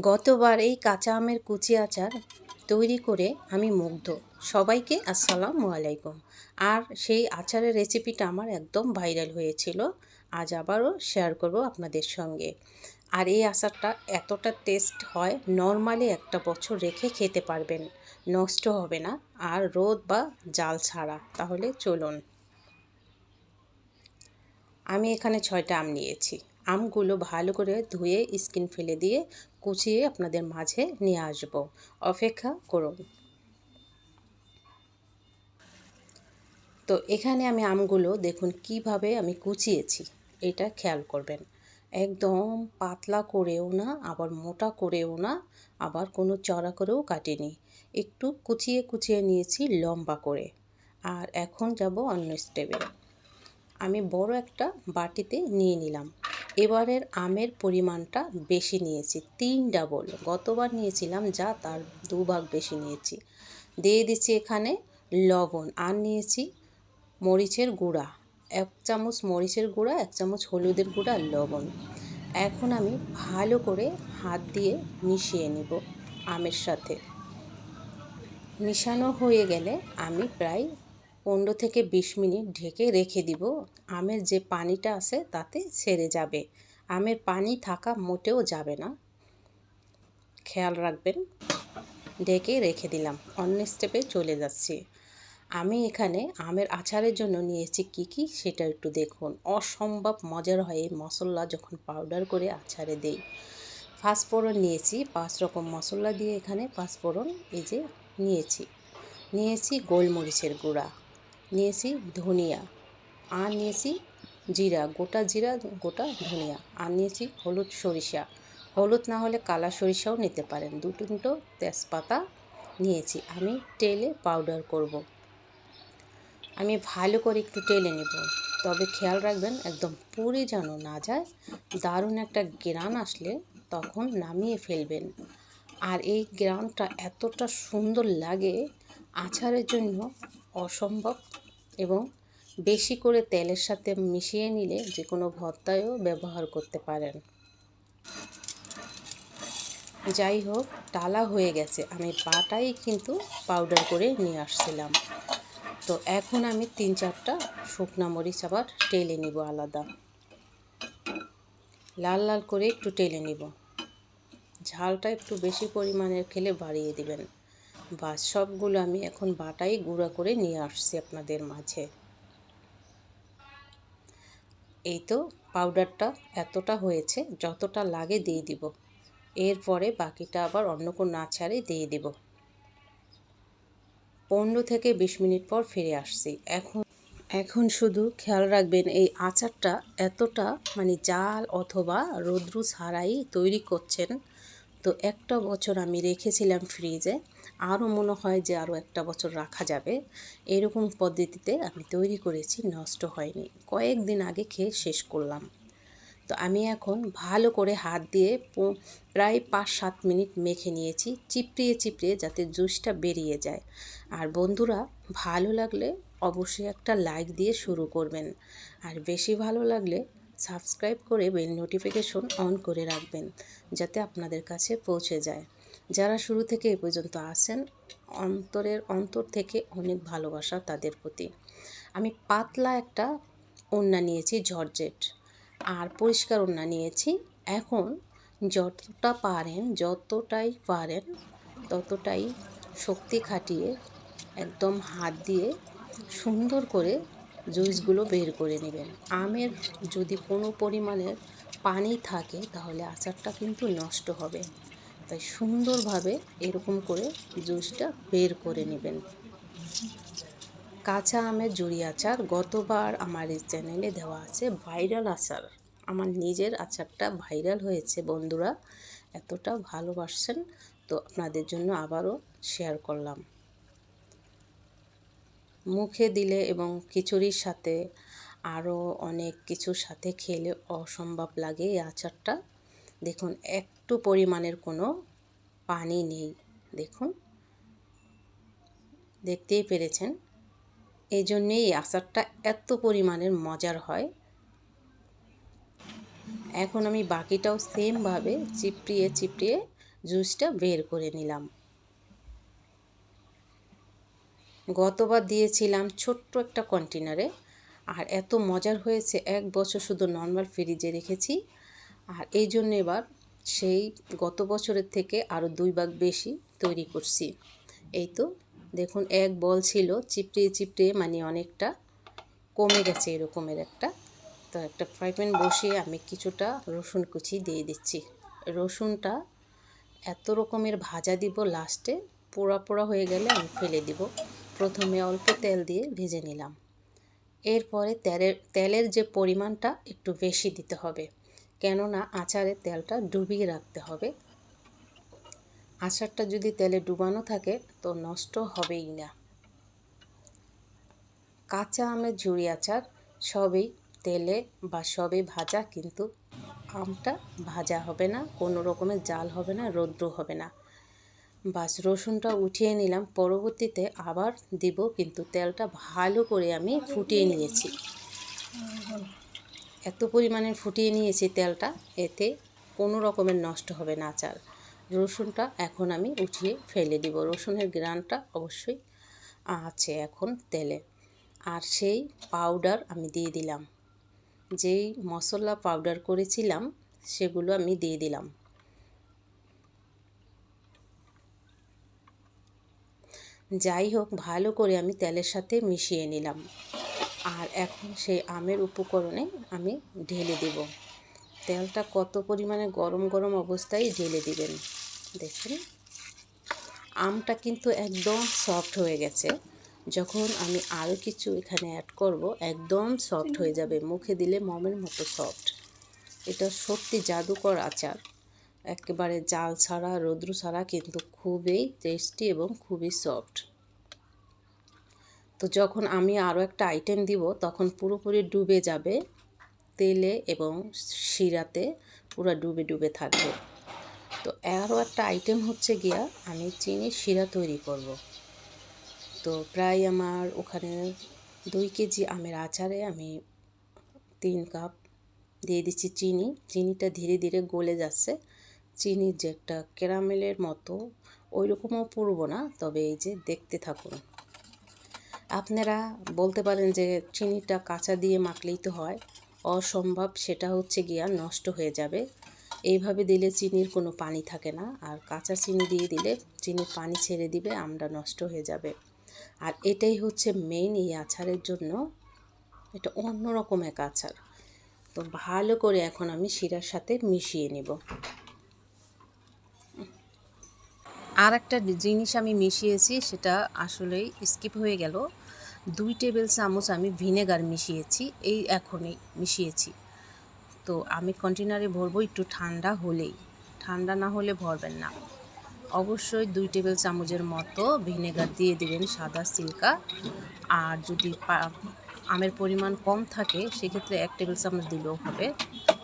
গতবার এই কাঁচা আমের কুচি আচার তৈরি করে আমি মুগ্ধ। সবাইকে আসসালামু আলাইকুম। আর সেই আচারের রেসিপিটা আমার একদম ভাইরাল হয়েছিল। আজ আবারও শেয়ার করব আপনাদের সঙ্গে। আর এই আচারটা এতটা টেস্ট হয় নর্মালি একটা বছর রেখে খেতে পারবেন। নষ্ট হবে না। আর রোদ বা জাল ছাড়া। তাহলে চলুন। আমি এখানে ছয়টা আম নিয়েছি। আমগুলো ভালো করে ধুয়ে স্কিন ফেলে দিয়ে কুচিয়ে আপনাদের মাঝে নিয়ে আসব। অপেক্ষা করুন। তো এখানে আমি আমগুলো দেখুন কীভাবে আমি কুচিয়েছি, এটা খেয়াল করবেন। একদম পাতলা করেও না, আবার মোটা করেও না, আবার কোনো চড়া করেও কাটিনি। একটু কুচিয়ে কুচিয়ে নিয়েছি লম্বা করে। আর এখন যাব অন্য স্টেপে। আমি বড় একটা বাটিতে নিয়ে নিলাম। এবারের আমের পরিমাণটা বেশি নিয়েছি, তিন ডাবল গতবার নিয়েছিলাম যা, তার দুভাগ বেশি নিয়েছি। দিয়ে দিচ্ছি এখানে লবণ আর নিয়েছি মরিচের গুঁড়া। এক চামচ মরিচের গুঁড়া, এক চামচ হলুদের গুঁড়া আর লবণ। এখন আমি ভালো করে হাত দিয়ে মিশিয়ে নিব আমের সাথে। মিশানো হয়ে গেলে আমি প্রায় পনেরো থেকে বিশ মিনিট ঢেকে রেখে দিব। আমের যে পানিটা আছে তাতে সেরে যাবে। আমের পানি থাকা মোটেও যাবে না। খেয়াল রাখবেন, ঢেকে রেখে দিলাম। অন্য স্টেপে চলে যাচ্ছি। আমি এখানে আমের আচারের জন্য নিয়েছি কি কি সেটা একটু দেখুন। অসম্ভব মজার হয় এই মশলা যখন পাউডার করে আচারে দেই। পাঁচফোড়ন নিয়েছি, পাঁচ রকম মশলা দিয়ে এখানে পাঁচফোড়ন এই যে নিয়েছি। নিয়েছি গোলমরিচের গুঁড়া। নিয়েছি ধনিয়া। আর নিয়েছি জিরা, গোটা জিরা, গোটা ধনিয়া। আর নিয়েছি হলুদ সরিষা। হলুদ না হলে কালা সরিষাও নিতে পারেন। দু তিনটো তেজপাতা নিয়েছি। আমি টেলে পাউডার করব। আমি ভালো করে একটু টেলে নেব। তবে খেয়াল রাখবেন, একদম পুরি যেন না যায়, দারুণ একটা গ্রান আসলে তখন নামিয়ে ফেলবেন। আর এই গ্রানটা এতটা সুন্দর লাগে, আচারের জন্য অসম্ভব এবং বেশি করে তেলের সাথে মিশিয়ে নিলে যে কোনো ভর্তায়ও ব্যবহার করতে পারেন। যাই হোক, টালা হয়ে গেছে। আমি পাটাই কিন্তু পাউডার করে নিয়ে আসছিলাম। তো এখন আমি তিন চারটা শুকনা মরিচ আবার টেলে নিব আলাদা। লাল লাল করে একটু টেলে নিব। ঝালটা একটু বেশি পরিমাণের খেলে বাড়িয়ে দিবেন। বাস সবগুলো আমি এখন বাটাই গুঁড়া করে নিয়ে আসছি আপনাদের মাঝে। এই তো পাউডারটা এতটা হয়েছে, যতটা লাগে দিয়ে দিব। এরপরে বাকিটা আবার অন্য কোনো আচারে দিয়ে দিব। পনেরো থেকে বিশ মিনিট পর ফিরে আসছি। এখন এখন শুধু খেয়াল রাখবেন এই আচারটা এতটা মানে জাল অথবা রৌদ্র ছাড়াই তৈরি করছেন তো একটা বছর আমি রেখেছিলাম ফ্রিজে, আরও মনে হয় যে আরও একটা বছর রাখা যাবে। এরকম পদ্ধতিতে আমি তৈরি করেছি, নষ্ট হয়নি। কয়েকদিন আগে খেয়ে শেষ করলাম। তো আমি এখন ভালো করে হাত দিয়ে প্রায় পাঁচ সাত মিনিট মেখে নিয়েছি, চিপড়িয়ে চিপড়িয়ে যাতে জুসটা বেরিয়ে যায়। আর বন্ধুরা, ভালো লাগলে অবশ্যই একটা লাইক দিয়ে শুরু করবেন। আর বেশি ভালো লাগলে সাবস্ক্রাইব করে বেল নোটিফিকেশন অন করে রাখবেন, যাতে আপনাদের কাছে পৌঁছে যায়। যারা শুরু থেকে এ পর্যন্ত আসেন অন্তরের অন্তর থেকে অনেক ভালোবাসা তাদের প্রতি। আমি পাতলা একটা ওড়না নিয়েছি, জর্জেট। আর পরিষ্কার ওড়না নিয়েছি। এখন যতটা পারেন, যতটাই পারেন, ততটাই শক্তি খাটিয়ে, একদম হাত দিয়ে সুন্দর করে জুসগুলো বের করে নেবেন। আমের যদি কোনো পরিমাণের পানি থাকে, তাহলে আচারটা কিন্তু নষ্ট হবে। তাই সুন্দরভাবে এরকম করে জুসটা বের করে নেবেন। কাঁচা আমের জুড়ি আচার গতবার আমার এই চ্যানেলে দেওয়া আছে ভাইরাল আচার। আমার নিজের আচারটা ভাইরাল হয়েছে, বন্ধুরা। এতটা ভালোবাসছেন, তো আপনাদের জন্য আবারও শেয়ার করলাম। মুখে দিলে এবং খিচুড়ির সাথে আরও অনেক কিছুর সাথে খেলে অসম্ভব লাগে এই আচারটা। দেখুন, একটু পরিমাণের কোনো পানি নেই, দেখুন। দেখতেই পেরেছেন? এই জন্যেই এই আচারটা এত পরিমাণের মজার হয়। এখন আমি বাকিটাও সেমভাবে চিপড়িয়ে চিপড়িয়ে জুসটা বের করে নিলাম। গতবার দিয়েছিলাম ছোট্ট একটা কন্টেনারে আর এত মজার হয়েছে, এক বছর শুধু নর্মাল ফ্রিজে রেখেছি। আর এই জন্য এবার সেই গত বছরের থেকে আরও দুই ভাগ বেশি তৈরি করছি। এই তো, দেখুন এক বল ছিল চিপড়ে চিপড়ে মানে অনেকটা কমে গেছে এরকমের একটা। তো একটা ফ্রাই প্যান বসিয়ে আমি কিছুটা রসুন কুচি দিয়ে দিচ্ছি। রসুনটা এত রকমের ভাজা দিব লাস্টে, পোড়া পোড়া হয়ে গেলে আমি ফেলে দিব। প্রথমে অল্প তেল দিয়ে ভেজে নিলাম। এরপরে তেলের তেলের যে পরিমাণটা একটু বেশি দিতে হবে, কেননা আচারের তেলটা ডুবিয়ে রাখতে হবে। আচারটা যদি তেলে ডুবানো থাকে তো নষ্ট হবেই না। কাঁচা আমের ঝুড়ি আচার সবই তেলে বা সবে ভাজা, কিন্তু আমটা ভাজা হবে না, কোনো রকমের জাল হবে না, রৌদ্র হবে না। বাস, রসুনটা উঠিয়ে নিলাম। পরবর্তীতে আবার দিব, কিন্তু তেলটা ভালো করে আমি ফুটিয়ে নিয়েছি। এত পরিমাণে ফুটিয়ে নিয়েছি তেলটা, এতে কোনো রকমের নষ্ট হবে না আচার। রসুনটা এখন আমি উঠিয়ে ফেলে দিব। রসুনের গ্রানটা অবশ্যই আছে এখন তেলে। আর সেই পাউডার আমি দিয়ে দিলাম। যেই মশলা পাউডার করেছিলাম, সেগুলো আমি দিয়ে দিলাম। যাই হোক, ভালো করে আমি তেলের সাথে মিশিয়ে নিলাম। আর এখন সেই আমের উপকরণে আমি ঢেলে দেব। তেলটা কত পরিমাণে গরম গরম অবস্থায় ঢেলে দিবেন? দেখুন। আমটা কিন্তু একদম সফট হয়ে গেছে। যখন আমি আরও কিছু এখানে অ্যাড করব, একদম সফট হয়ে যাবে। মুখে দিলে মমের মতো সফট এটা সত্যি জাদুকর আচার। একেবারে জাল ছাড়া, রৌদ্র ছাড়া, কিন্তু খুবই টেস্টি এবং খুবই সফট তো যখন আমি আরও একটা আইটেম দিব, তখন পুরোপুরি ডুবে যাবে তেলে এবং শিরাতে পুরো ডুবে ডুবে থাকবে। তো আরও একটা আইটেম হচ্ছে গিয়া, আমি চিনির শিরা তৈরি করব। তো প্রায় আমার ওখানে দুই কেজি আমের আচারে আমি তিন কাপ দিয়ে দিচ্ছি চিনি। চিনিটা ধীরে ধীরে গলে যাচ্ছে। চিনির যে একটা ক্যারামেলের মতো ওই রকমও পুরবো না, তবে এই যে দেখতে থাকুন। আপনারা বলতে পারেন যে চিনিটা কাঁচা দিয়ে মাখলেই তো হয়, অসম্ভব সেটা হচ্ছে গিয়া নষ্ট হয়ে যাবে। এইভাবে দিলে চিনির কোনো পানি থাকে না, আর কাঁচা চিনি দিয়ে দিলে চিনির পানি ছেড়ে দিবে আমরা নষ্ট হয়ে যাবে। আর এটাই হচ্ছে মেইন এই আচারের জন্য, এটা অন্য অন্যরকম এক আচার। তো ভালো করে এখন আমি শিরার সাথে মিশিয়ে নেব। আর একটা জিনিস আমি মিশিয়েছি, সেটা আসলেই স্কিপ হয়ে গেল। দুই টেবিল চামচ আমি ভিনেগার মিশিয়েছি, এই এখনই মিশিয়েছি। তো আমি কন্টেনারে ভরবো একটু ঠান্ডা হলেই। ঠান্ডা না হলে ভরবেন না। অবশ্যই দুই টেবিল চামচের মতো ভিনেগার দিয়ে দেবেন সাদা সিল্কা। আর যদি আমের পরিমাণ কম থাকে, সেক্ষেত্রে এক টেবিল চামচ দিলেও হবে।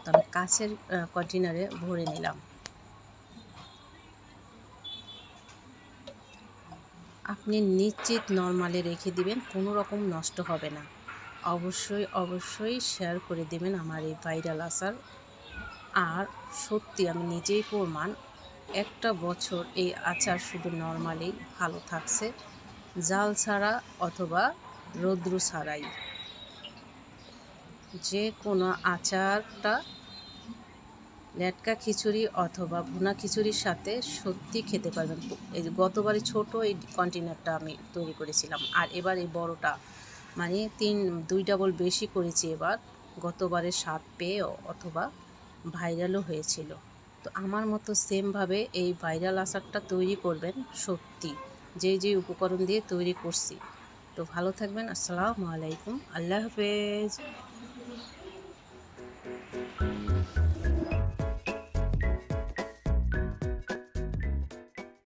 তবে কাছের কন্টেনারে ভরে নিলাম। আপনি নিশ্চিত নর্মালে রেখে দিবেন, কোনো রকম নষ্ট হবে না। অবশ্যই অবশ্যই শেয়ার করে দেবেন আমার এই ভাইরাল আসার আর সত্যি আমি নিজেই প্রমাণ, একটা বছর এই আচার শুধু নর্মালি ভালো থাকছে, জাল ছাড়া অথবা রৌদ্র ছাড়াই। যে কোনো আচারটা লেটকা খিচুড়ি অথবা ভুনা খিচুড়ির সাথে সত্যি খেতে পারবেন। এই গতবারে ছোট এই কন্টেনারটা আমি তৈরি করেছিলাম। আর এবার এই বড়টা মানে তিন, দুই ডাবল বেশি করেছি এবার। গতবারে স্বাদ পেয়ে অথবা ভাইরালও হয়েছিল। তো আমার মতো সেমভাবে এই ভাইরাল আচারটা তৈরি করবেন সত্যি। যে যে উপকরণ দিয়ে তৈরি করছি। তো ভালো থাকবেন। আসসালামু আলাইকুম। আল্লাহ হাফেজ।